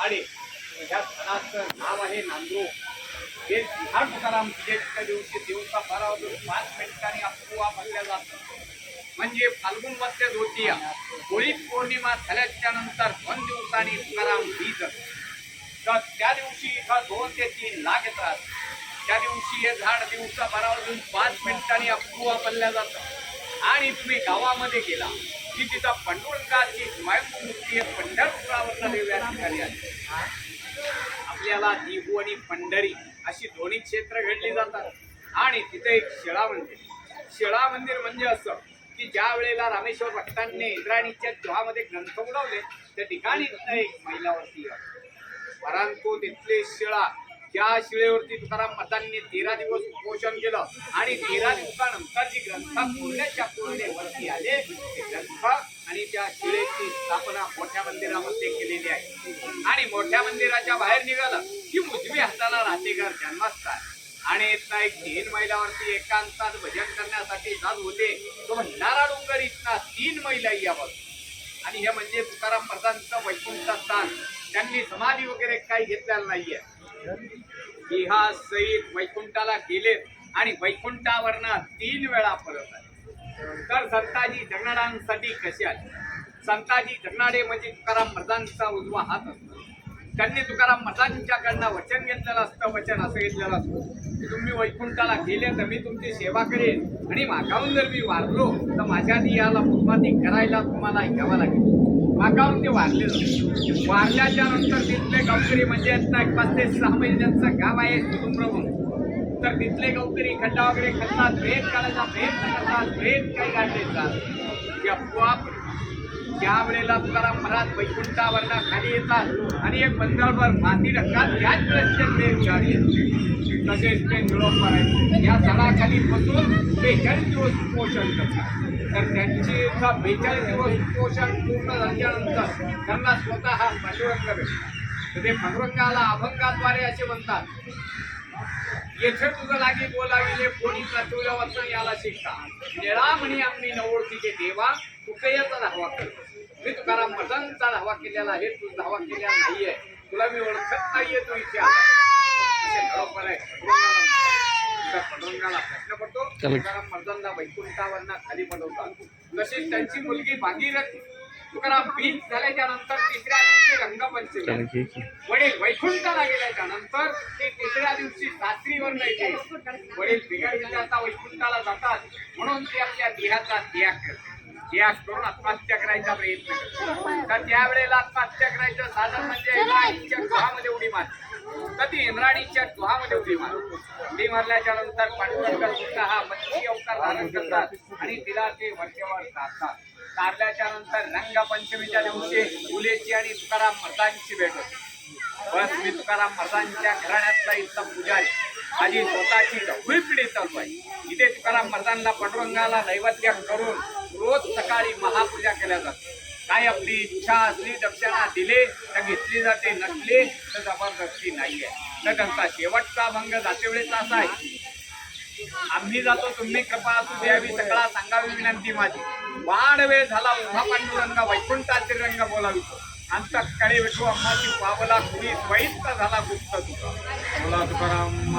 आणि ह्या सणाचं नाव आहे नांदूर हे बिहार तुकाराम पूजेच्या दिवशी दिवसा भरावर पाच मिनिटांनी अपोवा म्हटल्या जातं. म्हणजे फाल्गुन मध्य द्वितीया होळी पौर्णिमा झाल्याच्यानंतर दोन दिवसांनी तुकाराम बीज तर त्या दिवशी इथं दोन ते तीन लाख येतात. त्या दिवशी हे झाड दिवसा भरावरून पाच मिनिटांनी अपूवा बनल्या जातं. आणि तुम्ही गावामध्ये गेला. की तिथं पंडुरंगाची स्वयंमूर्ती आहे पंढरपुरावरचा देव या ठिकाणी आहे. आपल्याला दिहू आणि पंढरी अशी दोन्ही क्षेत्र घडली जातात. आणि तिथे एक शिळा मंदिर. शिळा मंदिर म्हणजे असं की ज्या वेळेला रामेश्वर भट्टांनी इंद्राणीच्या चोहामध्ये ग्रंथ उडवले त्या ठिकाणी एक महिला वरती परंतु तिथली शिळा त्या शिळेवरती तुकाराम महाराजांनी तेरा दिवस उपोषण केलं आणि तेरा दिवसानंतर जी ग्रंथ पूर्णच्या पूर्ण वरती आले ते ग्रंथ आणि त्या शिळेची स्थापना मोठ्या मंदिरामध्ये केलेली आहे. आणि मोठ्या मंदिराच्या बाहेर निघालं की उजवी हाताला राहतेकर जन्मस्थान आणि इथला एक तीन मैलावरती एकांतात भजन करण्यासाठी जात होते. तो भंडारा डोंगर इथला तीन मैला यावं. आणि हे म्हणजे तुकाराम महाराजांचं वैकुंठ स्थान. त्यांनी समाधी वगैरे काही घेतलेलं नाहीये. बिहा सहित वैकुंठाला गेलेत आणि वैकुंठावरनं तीन वेळा परत आले. तर संताजी जगनाडांसाठी कसे आले? संताजी जगणारे म्हणजे तुकाराम मर्दांचा उजवा हात असतो. त्यांनी तुकाराम मर्दांच्याकडनं वचन घेतलेलं असतं वचन असं घेतलेलं असतं. की तुम्ही वैकुंठाला गेले तर मी तुमची सेवा करेन आणि मागावून जर मी वारलो तर माझ्या दियाला मुखपाती करायला तुम्हाला घ्यावं लागेल. मागावून ते वारले जाते वारल्याच्या नंतर तिथले गावकरी म्हणजे आता एक पाच ते सहा महिने गाव आहे सुदुम्र म्हणून तर तिथले गावकरी खड्डा वगैरे खातात भेद काढायचा प्रयत्न करतात भेद काही काढले की आपोआप ज्यावेळेला तुकाराम महाराज वैकुंठावरनं खाली येतात आणि एक मंदिरावर माती ढकतात त्याच वेळेस ते तसेच ते निळोपर या झाडाखाली बसून बेचाळीस दिवस पोषण करतात. तर त्यांची बेचाळीस दिवस पोषण पूर्ण झाल्यानंतर त्यांना स्वतः हा पांडुरंग भेटतात तर ते पांडुरंगाला अभंगाद्वारे असे म्हणतात येथे तुझं लागी बोला कोणी प्रचोल्या याला शिकता निळा म्हणे आम्ही नवोळखीचे देवा कुकयाचा धावा करतो. तुकाराम मदनचा धावा केलेला आहे तू धावा केलेला नाहीये. तुला मी ओळखत नाहीये तू इथे. प्रश्न पडतो. तुकाराम मर्दांना वैकुंठावरनं खाली बनवतात तशीच त्यांची मुलगी भागीरथी तुकाराम बीज झाल्याच्यानंतर तिसऱ्या दिवशी रंगपंचमी. वडील वैकुंठाला गेल्याच्यानंतर ते तिसऱ्या दिवशी सासरीवर येते वडील बिघडलेले आता वैकुंठाला जातात. म्हणून ते आपल्या देहाचा त्याग करते त्याग करून आत्महत्या करायचा प्रयत्न करतात तर त्यावेळेला आत्महत्या करायचं साधन म्हणजे इंद्राणीच्या गुहामध्ये उडी मारते तर ती इंद्राणीच्या गुहामध्ये उडी मारते उडी मारल्याच्या नंतर पांडुरंग सुद्धा हा मच्छी अवतार धारण करतात आणि तिला ते वरचेवर साधतात तारल्याच्या नंतर रंगपंचमीच्या दिवशी फुलेची आणि तुकाराम मर्दांची भेट होते. बस मी तुकाराम महाराजांच्या घराण्यातला इथला पुजारी. माझी स्वतःची पिढी चालू आहे. इथे तुकाराम महाराजांना पांडुरंगाला नैवेद्य करून रोज सकाळी महापूजा केल्या जाते. काय आपली इच्छा असली दक्षिणा दिले तर घेतली जाते नसली तर जबरदस्ती नाहीये. तर त्यांचा शेवटचा भंग जाते वेळेचा असा आहे. आम्ही जातो तुम्ही कृपा असू द्यावी सगळा सांगावी विनंती माझी. वाढ वेळ झाला उभा पांडुरंग वैकुंठाचे रंग बोलावितो. आमचा कडे विठू अम्माची पावला कुणी स्वैत झाला गुप्त तुझा. बोला तुकाराम.